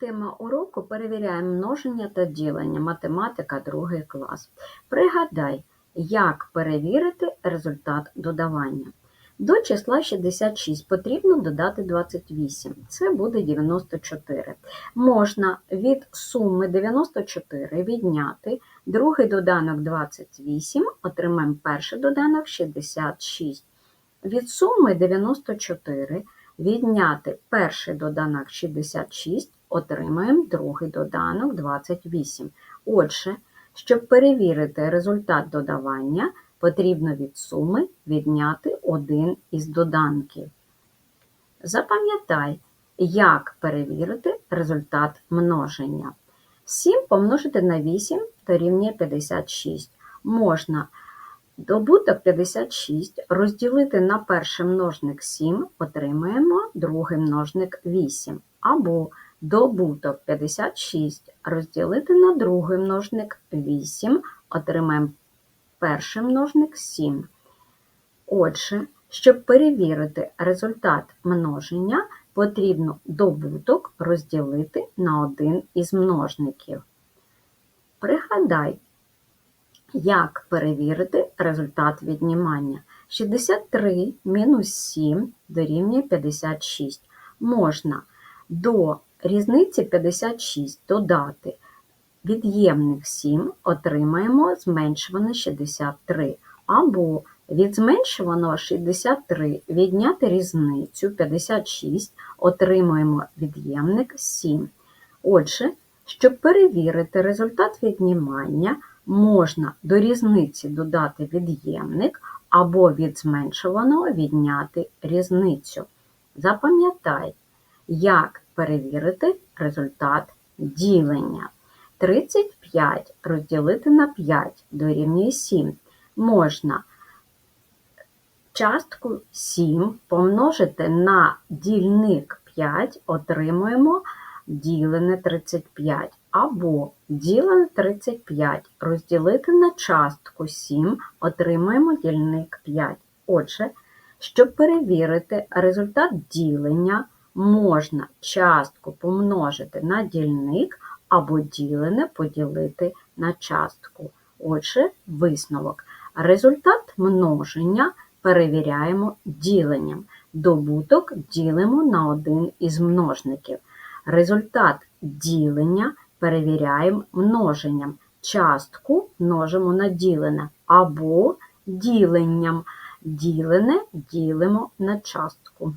Тема уроку перевіряємо множення та ділення. Математика 2 клас. Пригадай, як перевірити результат додавання. До числа 66 потрібно додати 28. Це буде 94. Можна від суми 94 відняти другий доданок 28, отримаємо перший доданок 66. Від суми 94 відняти перший доданок 66, отримаємо другий доданок 28. Отже, щоб перевірити результат додавання, потрібно від суми відняти один із доданків. Запам'ятай, як перевірити результат множення. 7 помножити на 8 дорівнює 56. Можна Добуток 56 розділити на перший множник 7, отримаємо другий множник 8. Або добуток 56 розділити на другий множник 8, отримаємо перший множник 7. Отже, щоб перевірити результат множення, потрібно добуток розділити на один із множників. Пригадай, як перевірити результат віднімання? 63 мінус 7 дорівнює 56. Можна до різниці 56 додати від'ємних 7, отримаємо зменшуване 63. Або від зменшуваного 63 відняти різницю 56, отримуємо від'ємник 7. Отже, щоб перевірити результат віднімання, можна до різниці додати від'ємник або від зменшуваного відняти різницю. Запам'ятай, як перевірити результат ділення. 35 розділити на 5 дорівнює 7. Можна частку 7 помножити на дільник 5, отримуємо ділене 35. Або ділене 35 розділити на частку 7, отримаємо дільник 5. Отже, щоб перевірити результат ділення, можна частку помножити на дільник або ділене поділити на частку. Отже, висновок. Результат множення перевіряємо діленням. Добуток ділимо на один із множників. Результат ділення перевіряємо множенням. Частку множимо на ділене або діленням. Ділене ділимо на частку.